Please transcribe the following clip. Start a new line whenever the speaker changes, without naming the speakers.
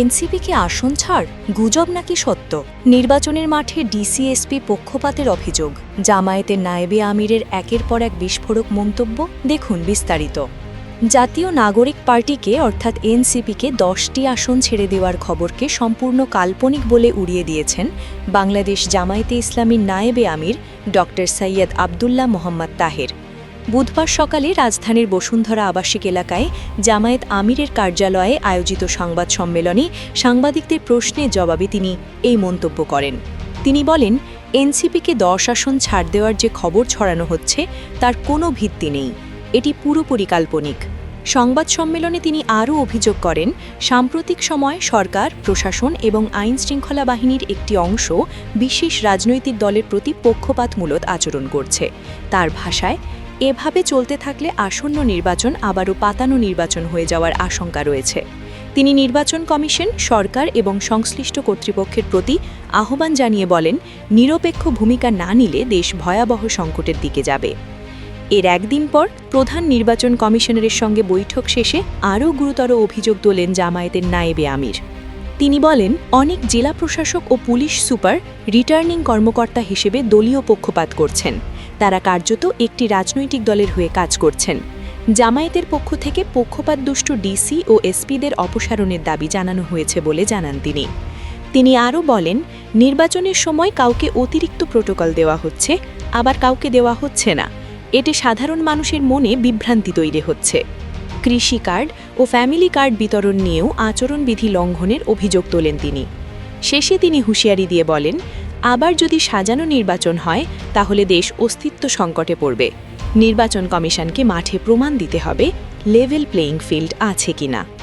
এনসিপিকে আসন ছাড়, গুজব নাকি সত্য? নির্বাচনের মাঠে ডিসিএসপি পক্ষপাতের অভিযোগ। জামায়াতের নায়েবে আমিরের একের পর এক বিস্ফোরক মন্তব্য, দেখুন বিস্তারিত। জাতীয় নাগরিক পার্টিকে, অর্থাৎ এনসিপিকে, দশটি আসন ছেড়ে দেওয়ার খবরকে সম্পূর্ণ কাল্পনিক বলে উড়িয়ে দিয়েছেন বাংলাদেশ জামায়াতে ইসলামীর নায়েবে আমির ড সৈয়দ আবদুল্লাহ মোহাম্মদ তাহের। বুধবার সকালে রাজধানীর বসুন্ধরা আবাসিক এলাকায় জামায়াত আমিরের কার্যালয়ে আয়োজিত সংবাদ সম্মেলনে সাংবাদিকদের প্রশ্নের জবাবে তিনি এই মন্তব্য করেন। তিনি বলেন, এনসিপিকে দশ আসন ছাড় দেওয়ার যে খবর ছড়ানো হচ্ছে, তার কোনো ভিত্তি নেই। এটি পুরোপুরি কাল্পনিক। সংবাদ সম্মেলনে তিনি আরও অভিযোগ করেন, সাম্প্রতিক সময় সরকার, প্রশাসন এবং আইন শৃঙ্খলা বাহিনীর একটি অংশ বিশেষ রাজনৈতিক দলের প্রতি পক্ষপাতমূলক আচরণ করছে। তার ভাষায় এভাবে চলতে থাকলে আসন্ন নির্বাচন আবারও পাতানো নির্বাচন হয়ে যাওয়ার আশঙ্কা রয়েছে। তিনি নির্বাচন কমিশন, সরকার এবং সংশ্লিষ্ট কর্তৃপক্ষের প্রতি আহ্বান জানিয়ে বলেন, নিরপেক্ষ ভূমিকা না নিলে দেশ ভয়াবহ সংকটের দিকে যাবে। এর একদিন পর প্রধান নির্বাচন কমিশনারের সঙ্গে বৈঠক শেষে আরও গুরুতর অভিযোগ তোলেন জামায়াতের নায়েবে আমির। তিনি বলেন, অনেক জেলা প্রশাসক ও পুলিশ সুপার রিটার্নিং কর্মকর্তা হিসেবে দলীয় পক্ষপাত করছেন। তারা কার্যত একটি রাজনৈতিক দলের হয়ে কাজ করছেন। জামায়াতের পক্ষ থেকে পক্ষপাত দুষ্টু ডিসি ও এসপিদের অপসারণের দাবি জানানো হয়েছে বলে জানান তিনি। তিনি আরও বলেন, নির্বাচনের সময় কাউকে অতিরিক্ত প্রোটোকল দেওয়া হচ্ছে, আবার কাউকে দেওয়া হচ্ছে না। এতে সাধারণ মানুষের মনে বিভ্রান্তি তৈরি হচ্ছে। কৃষি কার্ড ও ফ্যামিলি কার্ড বিতরণ নিয়েও আচরণবিধি লঙ্ঘনের অভিযোগ তোলেন তিনি। শেষে তিনি হুঁশিয়ারি দিয়ে বলেন আবার যদি সাজানো নির্বাচন হয়, তাহলে দেশ অস্তিত্ব সংকটে পড়বে। নির্বাচন কমিশনকে মাঠে প্রমাণ দিতে হবে লেভেল প্লেয়িং ফিল্ড আছে কিনা।